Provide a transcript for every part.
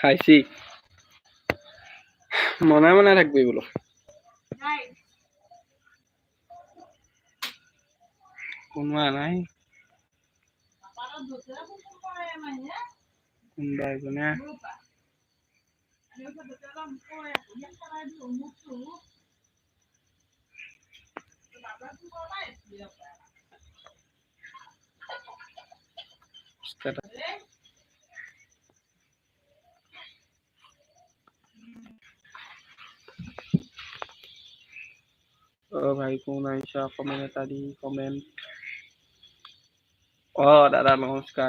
খাইছি মনে মনে থাকবি বোলো কোনো অহা নাই কোনোবা এজনে ờ, ngày hôm nay cho comment tadi? Comment oh, đã đặt màu sky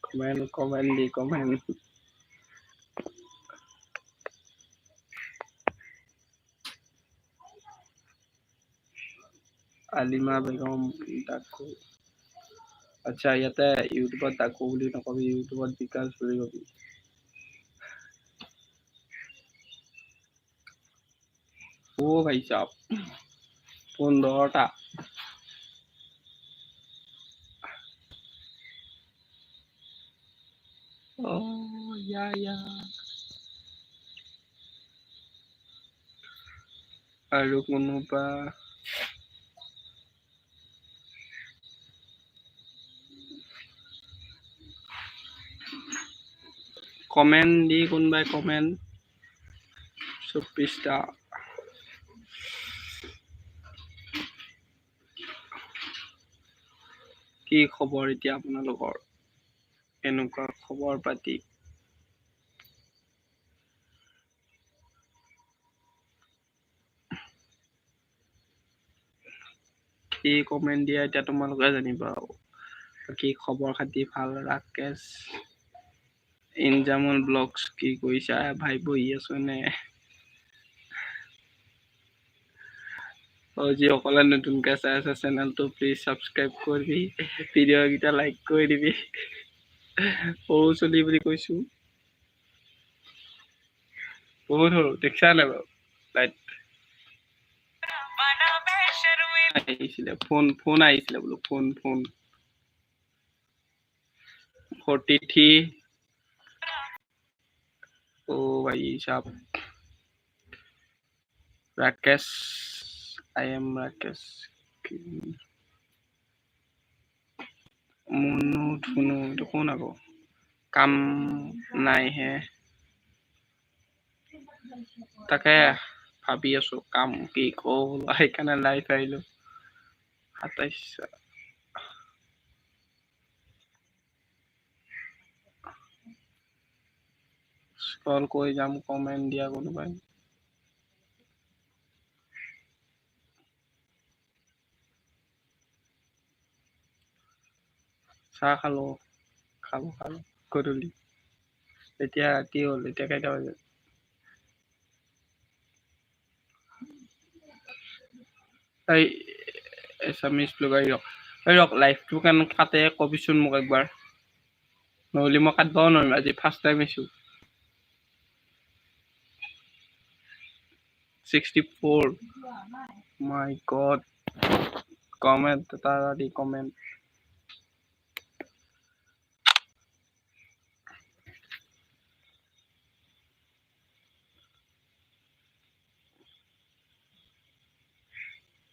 comment comment đi comment Alima Begum Daku আচ্ছা ইয়াতে ইউটিউবত তাকো বুলি নকবি, ইউটিউবত বিকাশ বুলি কবি। ও ভাই সাপ পনেরোটা ও ইয়া ইয়া। কোনোবা কমেণ্ট দি কোনোবাই কমেণ্ট চৌব্বিছটা কি খবৰ এতিয়া আপোনালোকৰ? কেনেকুৱা খবৰ পাতি। কি কমেণ্ট দিয়া, এতিয়া তোমালোকে জানিবা। আৰু বাকী খবৰ খাতি ভালো, ৰাকেশ? ইনজামুল ব্লগছ কি কৰিছা ভাই বহি আছো নে। অ যিসকলে নতুনকে চাই আছে চেনেলটো প্লিজ ছাবস্ক্ৰাইব কৰিবি ভিডিঅ'কেইটা লাইক কৰি দিবি। সৰু চলি বুলি কৈছো বহুত সৰু দেখিছা নাই বাৰু? লাইট আহিছিলে, ফোন ফোন আহিছিলে বোলো, phone phone. Forty three ओ भाई साहब राकेश आई एम राकेश মুনু ধুনু এইটো কোন আকৌ কাম নাইহে তাকে ভাবি আছো কাম কি কৰো সেইকাৰণে লাইভ আহিলো সাতাইছ স্ক্ৰল কৰি যাম কমেণ্ট দিয়া কোনোবাই। চাহ খালো খালো খালো গধূলি। এতিয়া ৰাতি হ'ল এতিয়া কেইটা বাজে এই এছামিজ ব্লগাৰ ৰক এই ৰক লাইভটো কেন কাটে কবিচোন মোক একবাৰ। নহ'লে মই কাটবাও নোৱাৰিম আজি ফাৰ্ষ্ট টাইম আহিছোঁ। 64 my god. Comment তাড়াতাড়ি comment.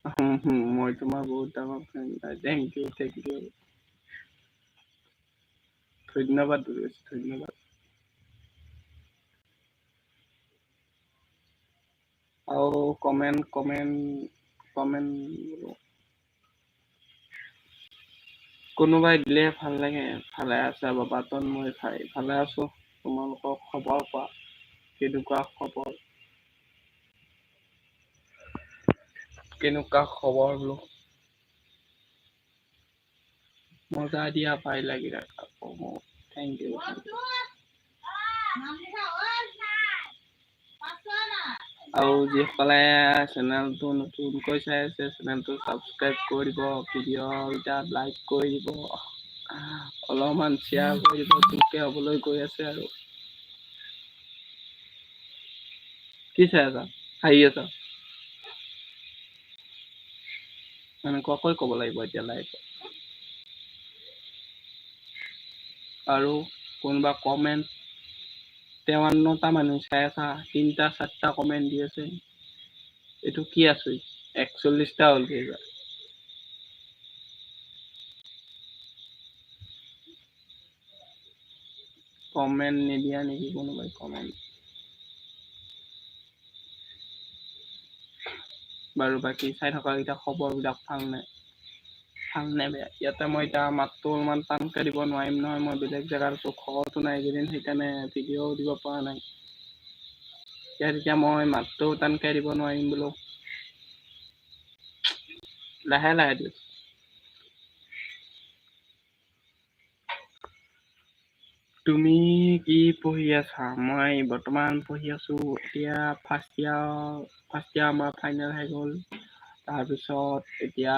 হুম হুম, মই তোমাৰ বহুত ডাঙৰ friend thank you thank you ধন্যবাদ ধন্যবাদ। আৰু কমেণ্ট কমেণ্ট কমেণ্ট কোনোবাই দিলে ভাল লাগে ভালে আছে বাবা তন্ময় ভাই ভালে আছো তোমালোকৰ খবৰ কোৱা কেনেকুৱা খবৰ? কেনেকুৱা খবৰ বোলো? মজা দিয়া পাই লাগি ৰাখা থেংক ইউ ଆଉଜି ପଲାଏ ଚ୍ୟାନେଲ୍ ତୁ ନୁତୁନ୍ କହିଛେ ସେ ଚ୍ୟାନେଲ୍ ତୁ ସବସ୍କ୍ରାଇବ୍ କରିବ ଭିଡ଼ିଓ ଇଟା ଲାଇକ୍ অলপমান শ্বেয়াৰ কৰিব তোকে হ'বলৈ গৈ আছে আৰু কি চাই আছা হাঁহি আছা এনেকুৱাকৈ ক'ব লাগিব এতিয়া লাইভ আৰু কোনোবা কমেণ্ট তেমান্নটা মানুষ একটা তিনটা চারটা কমেন্ট দিয়েছে এটু কি আছে? একচল্লিশটা হল এইবার কমেন্ট নিদিয়া নেকি কোনোবাই কমেন্ট বাৰু বাকী চাই থকাকেইটা খবৰবিলাক ভালো নাই ভালনে বেয়া? ইয়াতে মই এতিয়া মাতটো অলপমান টানকৈ দিব নোৱাৰিম নহয় মই বেলেগ জেগাত আছোঁ ঘৰতো নাই এইকেইদিন সেইকাৰণে ভিডিঅ'ও দিব পৰা নাই। ইয়াত এতিয়া মই মাতটো টানকৈ দিব নোৱাৰিম বোলো। লাহে লাহে দিওঁ তুমি কি পঢ়ি আছা? মই বৰ্তমান পঢ়ি আছোঁ। এতিয়া ফাৰ্ষ্ট ইয়াৰ ফাৰ্ষ্ট ইয়াৰ আমাৰ ফাইনেল হৈ গ'ল তাৰপিছত এতিয়া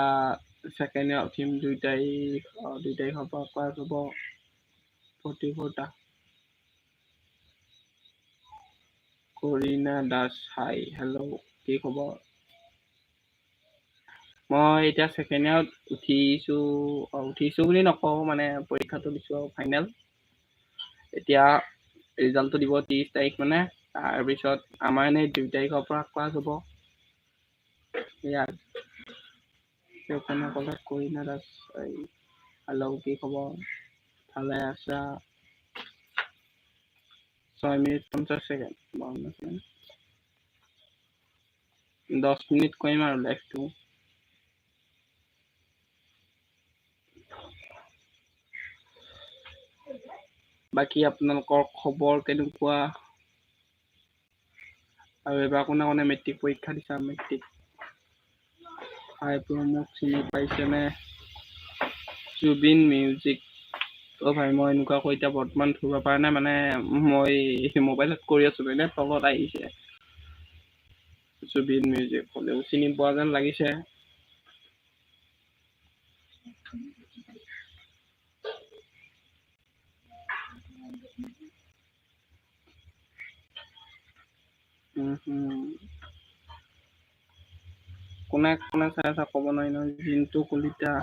ছেকেণ্ড ইয়াৰ উঠিম দুই তাৰিখ দুই তাৰিখৰ পৰা ক্লাছ হ'ব ফৰ্টি ফ'ৰটা কৰিণা দাস হাই হেল্ল' কি খবৰ? মই এতিয়া ছেকেণ্ড ইয়াৰত উঠিছোঁ উঠিছোঁ বুলি নকওঁ মানে পৰীক্ষাটো দিছোঁ আৰু ফাইনেল এতিয়া ৰিজাল্টটো দিব ত্ৰিছ তাৰিখ মানে তাৰপিছত আমাৰ এনেই দুই তাৰিখৰ পৰা ক্লাছ হ'ব। সেয়া সেইকাৰণে ক'লে এই হেল্ল' কি খবৰ ভালে আছা ছয় মিনিট পঞ্চাছ ছেকেণ্ড দহ মিনিট কৰিম আৰু লাইভটো বাকী আপোনালোকৰ খবৰ কেনেকুৱা? আৰু এইবাৰ কোনে কোনে মেট্ৰিক পৰীক্ষা দিছা? মেট্ৰিক ভাই মোক চিনি পাইছেনে জুবিন মিউজিক অ' ভাই মই এনেকুৱাকৈ এতিয়া বৰ্তমান ধৰিব পৰা নাই মানে মই মোবাইলত কৰি আছোঁ মানে তলত আহিছে। জুবিন মিউজিক হ'লেও চিনি পোৱা যেন লাগিছে। কোনে কোনে চাই আছা ক'ব নোৱাৰি নহয় জিন্তু কলিতা।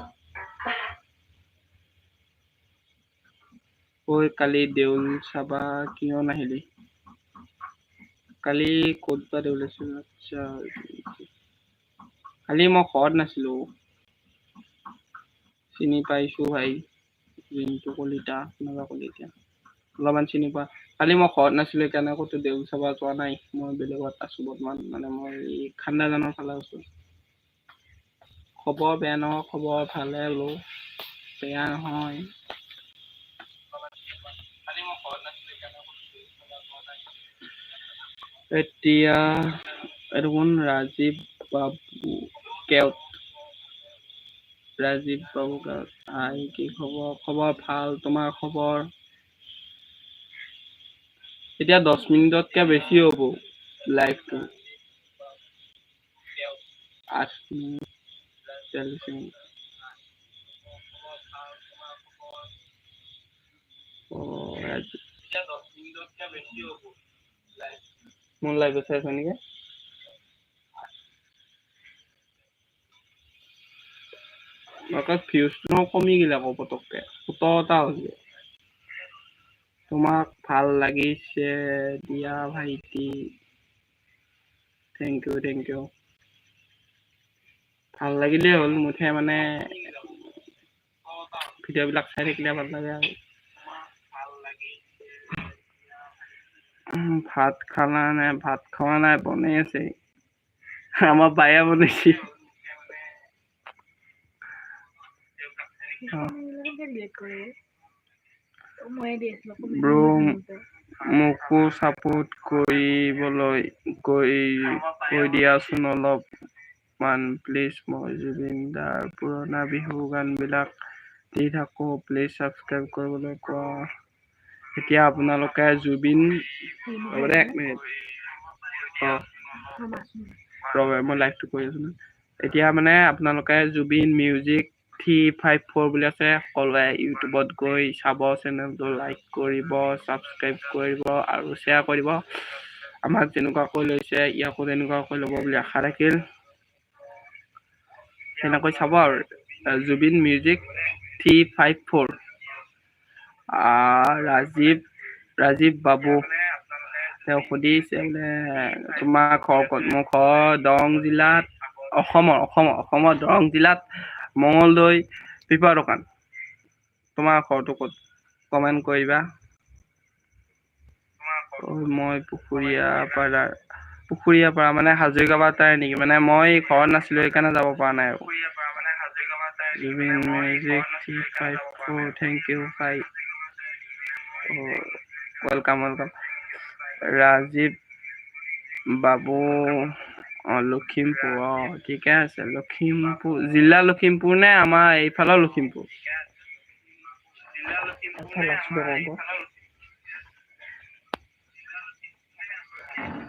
ঐ কালি দেউল চাবা কিয় নাহিলি? কালি ক'ত বা দেউল আছিল? আচ্ছা কালি মই ঘৰত নাছিলো। চিনি পাইছো ভাই জিন্তু কলিতা কোনোবা কলিতা। অলপমান চিনি পোৱা। কালি মই ঘৰত নাছিলো সেইকাৰণে ক'তো দেউল চাব যোৱা নাই। মই বেলেগত আছো বৰ্তমান মানে মই খান্দাজানৰ ফালে আছো। খবৰ বেয়া নহয় খবৰ ভালে বোলো বেয়া নহয়। এতিয়া এইটো কোন ৰাজীৱ বাবু কেওট। ৰাজীৱ বাবু কেওট। হাই কি খবৰ? খবৰ ভাল? তোমাৰ খবৰ? এতিয়া দহ মিনিটতকৈ বেছি হ'ব লাইভটো আঠ মিনিট। মোৰ লাইভত চাই আছা নেকি? আকৌ ভিউজটো কমি গ'ল আকৌ পটককে সোতৰটা হৈছে। তোমাক ভালো লাগিছে দিয়া ভাইটি। থেংক ইউ থেংক ইউ ভাল লাগিলেই হ'ল মুঠে মানে ভিডিঅ'বিলাক চাই থাকিলে ভাল লাগে আৰু। ভাত খালা নাই ভাত খোৱা নাই? বনাই আছে। আমাৰ বায়ে বনাইছে। মোকো ছাপোৰ্ট কৰিবলৈ কৈ কৈ দিয়াচোন অলপমান প্লিজ মই জুবিন দাৰ পুৰণা বিহু গানবিলাক দি থাকোঁ। প্লিজ ছাবস্ক্ৰাইব কৰিবলৈ কোৱা। এতিয়া আপোনালোকে জুবিন এক মিনিট অঁ। মই লাইভটো কৰি আছোঁ নহয় এতিয়া মানে আপোনালোকে Zubeen music three five four বুলি আছে সকলোৱে ইউটিউবত গৈ চাব চেনেলটো লাইক কৰিব ছাবস্ক্ৰাইব কৰিব আৰু শ্বেয়াৰ কৰিব। আমাক যেনেকুৱাকৈ লৈছে ইয়াকো তেনেকুৱাকৈ ল'ব বুলি আশা থাকিল। সেনেকৈ চাব আৰু Zubeen music three five four Rajiv Rajiv Babu. তেওঁ সুধিছে বোলে তোমাৰ ঘৰ ক'ত? মোৰ ঘৰ দৰং জিলাত অসমৰ অসমৰ অসমৰ দৰং জিলাত মঙলদৈ পিপৰা দোকান। তোমাৰ ঘৰটো ক'ত? কমেণ্ট কৰিবা। মই পুখুৰীয়া পাৰাৰ পুখুৰীয়া পাৰা মানে হাজৰিকাবাদ তাই নেকি মানে মই ঘৰত নাছিলো সেইকাৰণে যাব পৰা নাই আৰু। Zubeen music three five four thank you fi welcome welcome Rajiv Babu অ লখিমপুৰ অ ঠিকে আছে লখিমপুৰ জিলা লখিমপুৰ নে আমাৰ এইফালৰ লখিমপুৰ?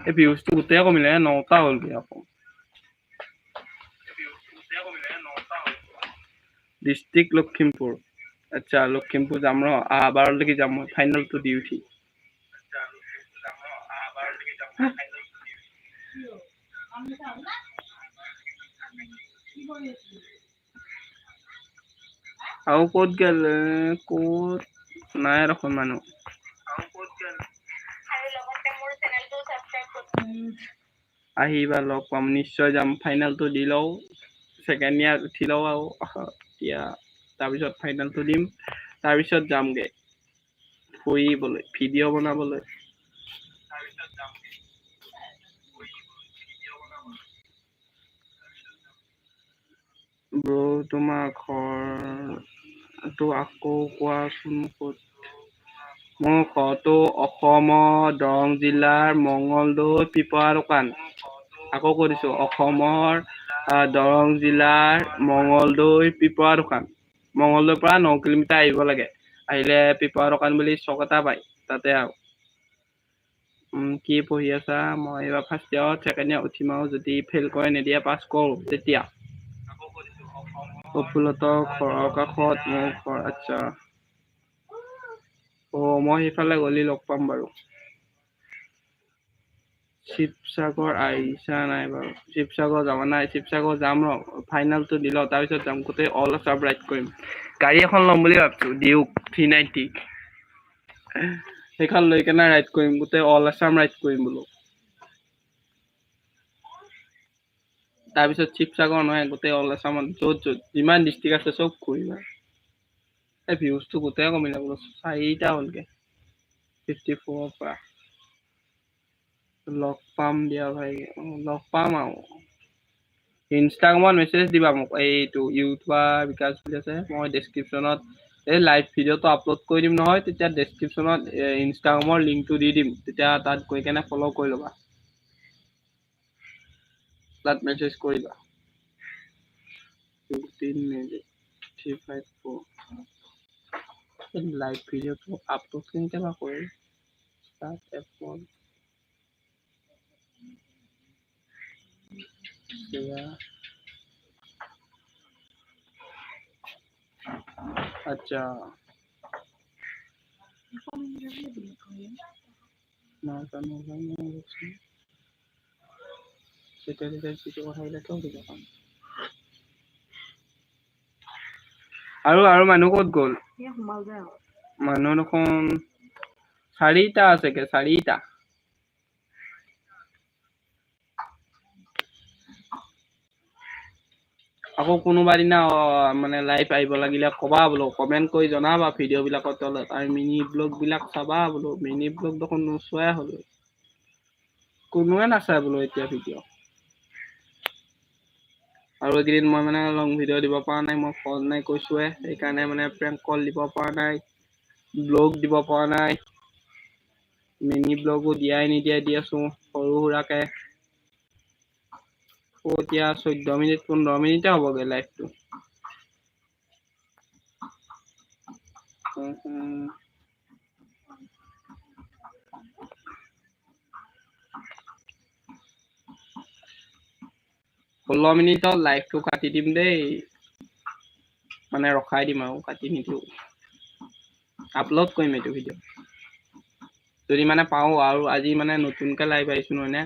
এই ভিউজটো গোটেই কমিলে নটা হ'লগে আকৌ ডিষ্ট্ৰিক্ট লখিমপুৰ আচ্ছা লখিমপুৰ যাম ৰ আহাবাৰলৈকে যাম মই ফাইনেলটো দি উঠি আৰু ক'ত গেল ক'ত নাই দেখোন মানুহ আহিবা লগ পাম নিশ্চয় যাম। ফাইনেলটো দি লওঁ ছেকেণ্ড ইয়াৰ উঠি লওঁ আৰু। এতিয়া তাৰপিছত ফাইনেলটো দিম। তাৰপিছত যামগে ফুৰিবলৈ ভিডিঅ' বনাবলৈ। ব্ৰ তোমাৰ ঘৰটো আকৌ কোৱাচোন ক'ত? মোৰ ঘৰটো অসমৰ দৰং জিলাৰ মঙলদৈ পিপৰা দোকান। আকৌ কৈ দিছো অসমৰ দৰং জিলাৰ মঙলদৈ পিপৰা দোকান। মঙলদৈৰ পৰা ন কিলোমিটাৰ আহিব লাগে। আহিলে পিপৰা দোকান বুলি চক এটা পায় তাতে আৰু। কি পঢ়ি আছা? মই এইবাৰ ফাৰ্ষ্ট ইয়াৰত ছেকেণ্ড ইয়াৰ উঠিম আৰু যদি ফেইল কৰে নিদিয়ে পাছ কৰোঁ তেতিয়া। প্ৰফুল্লতৰ ঘৰৰ কাষত মোৰ ঘৰ আচ্ছা। অ মই সেইফালে গলি লগ পাম বাৰু। শিৱসাগৰ আহিছা নাই বাৰু? শিৱসাগৰ যাবা নাই? শিৱসাগৰ যাম ৰ ফাইনেলটো দি লওঁ তাৰপিছত যাম গোটেই অল আছাম ৰাইড কৰিম। গাড়ী এখন ল'ম বুলি ভাবিছো ডিউক থ্ৰী নাইণ্টি সেইখন লৈ কেনে ৰাইড কৰিম গোটেই অল আছাম ৰাইড কৰিম বোলো। তাৰপিছত শিৱসাগৰ নহয় গোটেই অল আছামত য'ত য'ত যিমান ডিষ্ট্ৰিক্ট আছে চব আৰু এই ভিউজটো গোটেই কমিলে বোলো চাৰিটা হ'লগে। ফিফটি ফ'ৰৰ পৰা। লগ পাম দিয়া ভাই লগ পাম আৰু। ইনষ্টাগ্ৰামত মেছেজ দিবা মোক। এইটো ইউটিউবাৰ বিকাশ বুলি আছে মই ডেছক্ৰিপশ্যনত এই লাইভ ভিডিঅ'টো আপলোড কৰি দিম নহয় তেতিয়া ডেছক্ৰিপশ্যনত ইনষ্টাগ্ৰামৰ লিংকটো দি দিম। তেতিয়া তাত গৈ কেনে ফ'ল' কৰি ল'বা। তাত মেছেজ কৰিবা। Fifteen minute three five four in live video to upload kinte ba koi start f1 yeah আচ্ছা না কেন সেটা কিছু কথা বিলাক কিয় দিব আৰু আৰু মানুহ ক'ত গ'ল মানুহ দেখোন চাৰিটা আছেগে চাৰিটা আকৌ কোনোবা দিনা মানে লাইভ আহিব লাগিলে ক'বা বোলো কমেণ্ট কৰি জনাবা ভিডিঅ' বিলাকৰ তলত আৰু মিনি ব্লগ বিলাক চাবা বোলো মিনি ব্লগ দেখোন নোচোৱাই হ'লো। কোনোৱে নাচায় বোলো এতিয়া ভিডিঅ' আৰু এইকেইদিন মই মানে লং ভিডিঅ' দিব পৰা নাই মই ফোন নাই কৈছোৱে সেইকাৰণে মানে প্ৰেংক কল দিব পৰা নাই ব্লগ দিব পৰা নাই মিনি ব্লগো দিয়াই নিদিয়াই দি আছো সৰু সুৰাকে। এতিয়া চৈধ্য মিনিট পোন্ধৰ মিনিটে হ'বগে লাইভটো ষোল্ল মিনিটত লাইভটো কাটি দিম দেই। মানে ৰখাই দিম আৰু কাটি নিদিওঁ। আপলোড কৰিম এইটো ভিডিঅ' যদি মানে পাওঁ আৰু আজি মানে নতুনকে লাইভ আহিছো নহয় নে?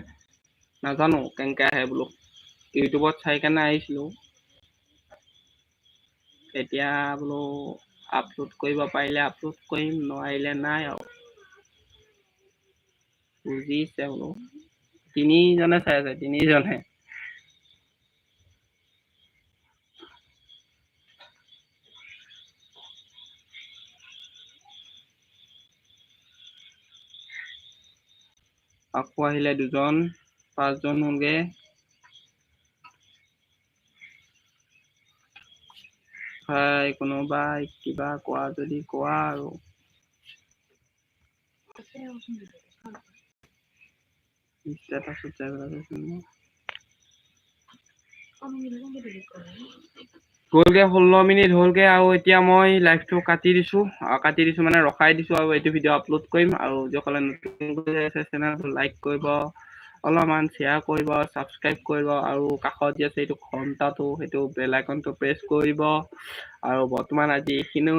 নাজানো কেনেকে আহে বোলো। ইউটিউবত চাই কেনে আহিছিলোঁ। এতিয়া বোলো আপলোড কৰিব পাৰিলে আপলোড কৰিম নোৱাৰিলে নাই আৰু। বুজিছে বোলো। তিনিজনে চাই আছে তিনিজনে। আকৌ আহিলে দুজন পাঁচজন হ'লগে হয় কোনোবাই কিবা কোৱা যদি কোৱা আৰু ষ্টেটাছত যাই পেলাই কৈছো ন। গ'লগে ষোল্ল মিনিট হ'লগে আৰু এতিয়া মই লাইভটো কাটি দিছো। কাটি দিছো মানে ৰখাই দিছো আৰু এইটো ভিডিঅ' আপলোড কৰিম। আৰু যিসকলে নতুন আছে চেনেলটো লাইক কৰিব অলপমান শ্বেয়াৰ কৰিব ছাবস্ক্ৰাইব কৰিব আৰু কাষত যি আছে এইটো ঘণ্টাটো সেইটো বেল আইকনটো প্ৰেছ কৰিব। আৰু বৰ্তমান আজি এইখিনি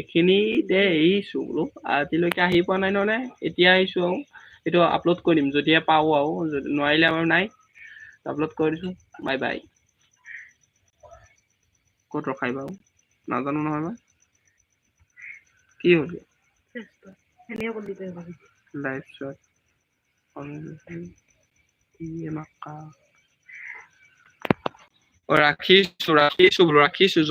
এইখিনিতে এৰিছো বোলো। আজিলৈকে আহি পোৱা নাই নহয় এতিয়া আহিছো আৰু। এইটো আপলোড কৰি দিম যদিহে পাওঁ আৰু নোৱাৰিলে আৰু নাই। আপলোড কৰি দিছো। বাই বাই ক'ত ৰখাই বাৰু নাজানো নহয় মই কি হ'ল লাইভ অ ৰাখিছো ৰাখিছো ৰাখিছো